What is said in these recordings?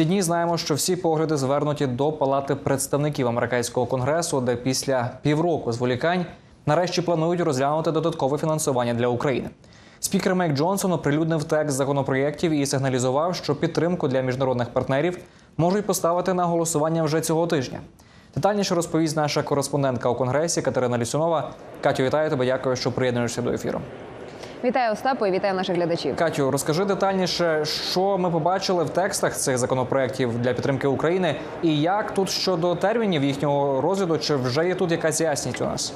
ці дні знаємо, що всі погляди звернуті до палати представників американського конгресу, де після півроку зволікань нарешті планують розглянути додаткове фінансування для України. Спікер Мейк Джонсон оприлюднив текст законопроєктів і сигналізував, що підтримку для міжнародних партнерів можуть поставити на голосування вже цього тижня. Детальніше розповість наша кореспондентка у конгресі Катерина Лісунова. Катю, вітаю тебе. Дякую, що приєднуєшся до ефіру. Вітаю Остапу і вітаю наших глядачів. Катю, розкажи детальніше, що ми побачили в текстах цих законопроєктів для підтримки України, і як тут щодо термінів їхнього розгляду, чи вже є тут якась ясність у нас?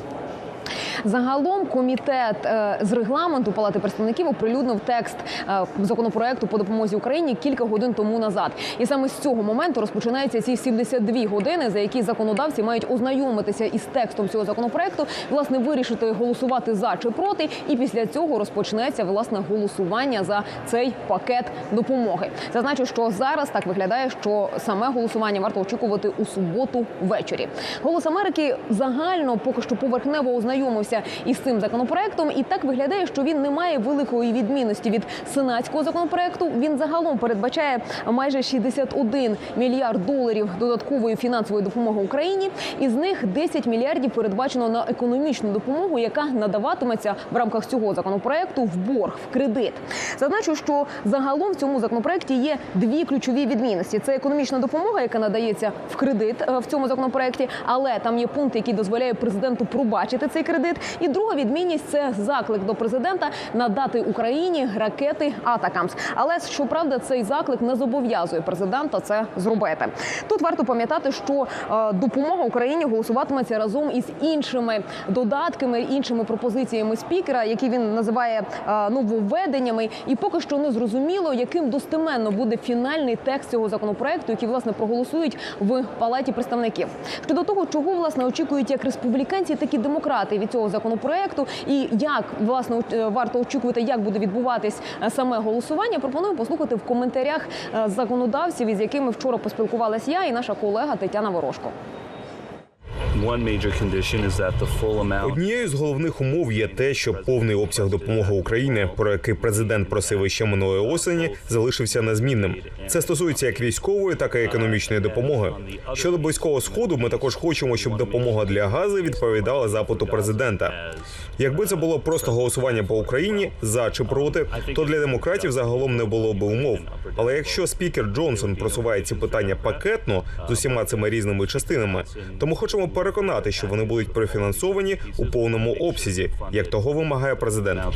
Загалом комітет е, з регламенту Палати представників оприлюднив текст е, законопроекту по допомозі Україні кілька годин тому назад. І саме з цього моменту розпочинаються ці 72 години, за які законодавці мають ознайомитися із текстом цього законопроекту, власне, вирішити голосувати за чи проти. І після цього розпочнеться власне голосування за цей пакет допомоги. Зазначу, що зараз так виглядає, що саме голосування варто очікувати у суботу ввечері. Голос Америки загально поки що поверхнево ознайомився із цим законопроектом, і так виглядає, що він не має великої відмінності від сенатського законопроекту. Він загалом передбачає майже 61 мільярд доларів додаткової фінансової допомоги Україні. Із них 10 мільярдів передбачено на економічну допомогу, яка надаватиметься в рамках цього законопроекту в борг в кредит. Зазначу, що загалом в цьому законопроекті є дві ключові відмінності: це економічна допомога, яка надається в кредит е, в цьому законопроекті, але там є пункт, який дозволяє президенту пробачити цей кредит. І друга відмінність це заклик до президента надати Україні ракети Атакамс. Але щоправда, цей заклик не зобов'язує президента це зробити. Тут варто пам'ятати, що е, допомога Україні голосуватиметься разом із іншими додатками, іншими пропозиціями спікера, які він називає е, нововведеннями. І поки що не зрозуміло, яким достеменно буде фінальний текст цього законопроекту, який власне проголосують в палаті представників. Щодо того, чого власне очікують як республіканці, так і демократи від цього законопроекту, і як власне е, варто очікувати, як буде відбуватись е, саме голосування. Пропоную послухати в коментарях е, законодавців, із якими вчора поспілкувалась я і наша колега Тетяна Ворожко. Однією з головних умов є те, що повний обсяг допомоги Україні, про який президент просив іще минулої осені, залишився незмінним. Це стосується як військової, так і економічної допомоги. Щодо близького сходу, ми також хочемо, щоб допомога для газу відповідала запиту президента. Якби це було просто голосування по Україні за чи проти, то для демократів загалом не було би умов. Але якщо спікер Джонсон просуває ці питання пакетно з усіма цими різними частинами, то ми хочемо переконати, що вони будуть профінансовані у повному обсязі, як того вимагає президент.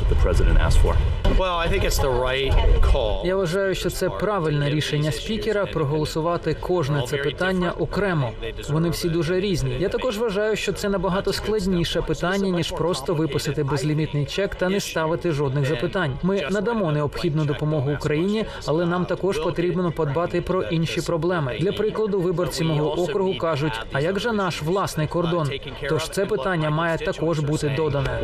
Я вважаю, що це правильне рішення спікера проголосувати кожне це питання окремо. Вони всі дуже різні. Я також вважаю, що це набагато складніше питання ніж просто виписати безлімітний чек та не ставити жодних запитань. Ми надамо необхідну допомогу Україні, але нам також потрібно подбати про інші проблеми. Для прикладу, виборці мого округу кажуть: а як же наш власний кордон? Тож це питання має також бути додане.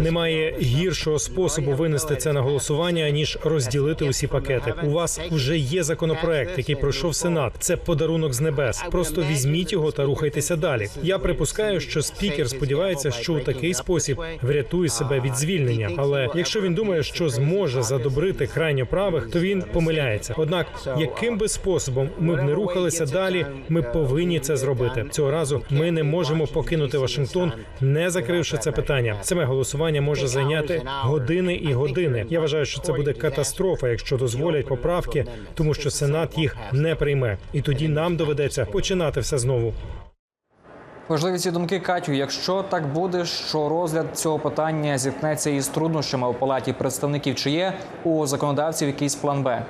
Немає гіршого способу винести це на голосування ніж розділити усі пакети. У вас вже є законопроект, який пройшов Сенат. Це подарунок з небес. Просто візьміть його та рухайтеся далі. Я припускаю, що спікер сподівається, що у такий спосіб врятує себе від звільнення. Але якщо він думає, що зможе задобрити крайньо правих, то він помиляється. Однак, яким би способом ми б не рухалися далі, ми повинні це зробити. Цього разу ми не можемо покинути Вашингтон, не закривши це питання. Саме голосування може зайняти години і години. Я вважаю, що це буде катастрофа, якщо дозволять поправки, тому що Сенат їх не прийме, і тоді нам доведеться починати все знову. Важливі ці думки, Катю. Якщо так буде, що розгляд цього питання зіткнеться із труднощами у палаті представників, чи є у законодавців якийсь план Б?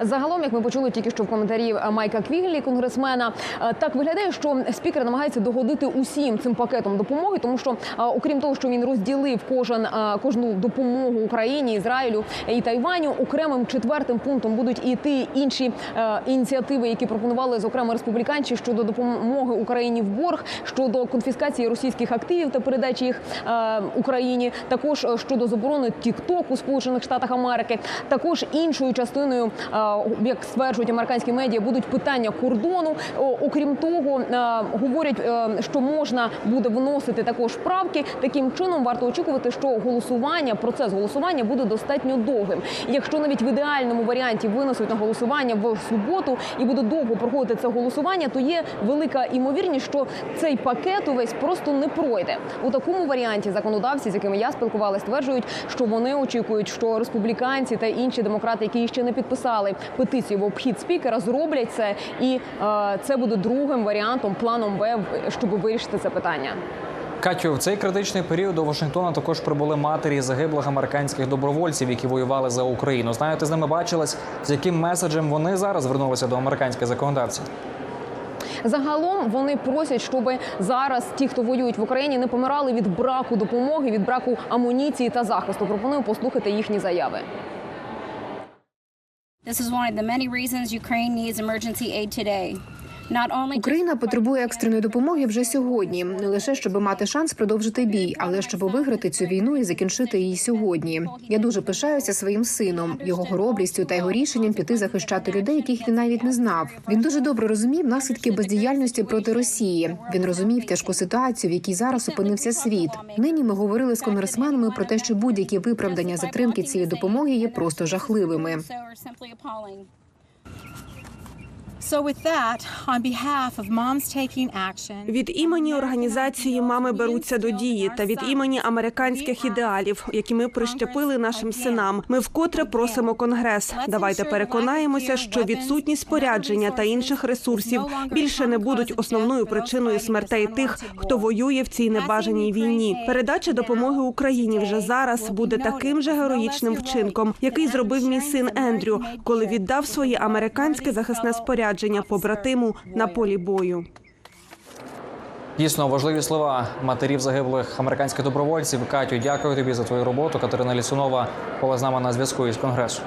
Загалом, як ми почули тільки що в коментарі е, Майка Квіглі, конгресмена, е, так виглядає, що спікер намагається догодити усім цим пакетом допомоги, тому що е, окрім того, що він розділив кожен кожну допомогу Україні, Ізраїлю і Тайваню, окремим четвертим пунктом будуть іти інші ініціативи, які пропонували зокрема республіканці щодо допомоги Україні в борг, щодо конфіскації російських активів та передачі їх Україні, також щодо заборони TikTok у Сполучених Штатах Америки, також іншою частиною як стверджують американські медіа, будуть питання кордону. Окрім того, говорять, е, що можна буде вносити також правки. Таким чином варто очікувати, що голосування, процес голосування буде достатньо довгим. Якщо навіть в ідеальному варіанті винесуть на голосування в суботу і буде довго проходити це голосування, то є велика імовірність, що цей пакет увесь просто не пройде. У такому варіанті законодавці, з якими я спілкувалася, стверджують, що вони очікують, що республіканці та інші демократи, які ще не підписали петицію в обхід спікера, зроблять це, і е, це буде другим варіантом, планом Б, щоб вирішити це питання. Катю, в цей критичний період до Вашингтона також прибули матері загиблих американських добровольців, які воювали за Україну. Знаєте, з ними бачилась, з яким меседжем вони зараз звернулися до американських законодавців. Загалом вони просять, щоб зараз ті, хто воюють в Україні, не помирали від браку допомоги, від браку амуніції та захисту. Пропоную послухати їхні заяви. This is one of the many reasons Ukraine needs emergency aid today. Україна потребує екстреної допомоги вже сьогодні, не лише щоб мати шанс продовжити бій, але щоб виграти цю війну і закінчити її сьогодні. Я дуже пишаюся своїм сином, його хоробрістю та його рішенням піти захищати людей, яких він навіть не знав. Він дуже добре розумів наслідки бездіяльності проти Росії. Він розумів тяжку ситуацію, в якій зараз опинився світ. Нині ми говорили з конгресменами про те, що будь-які виправдання затримки цієї допомоги є просто жахливими. Від імені організації мами беруться до дії та від імені американських ідеалів, які ми прищепили нашим синам. Ми вкотре просимо конгрес. Давайте переконаємося, що відсутність спорядження та інших ресурсів більше не будуть основною причиною смертей тих, хто воює в цій небажаній війні. Передача допомоги Україні вже зараз буде таким же героїчним вчинком, який зробив мій син Ендрю, коли віддав своє американське захисне спорядження побратиму на полі бою. Дійсно важливі слова матерів загиблих американських добровольців. Катю, дякую тобі за твою роботу. Катерина Лісунова була з нами на зв'язку із конгресу.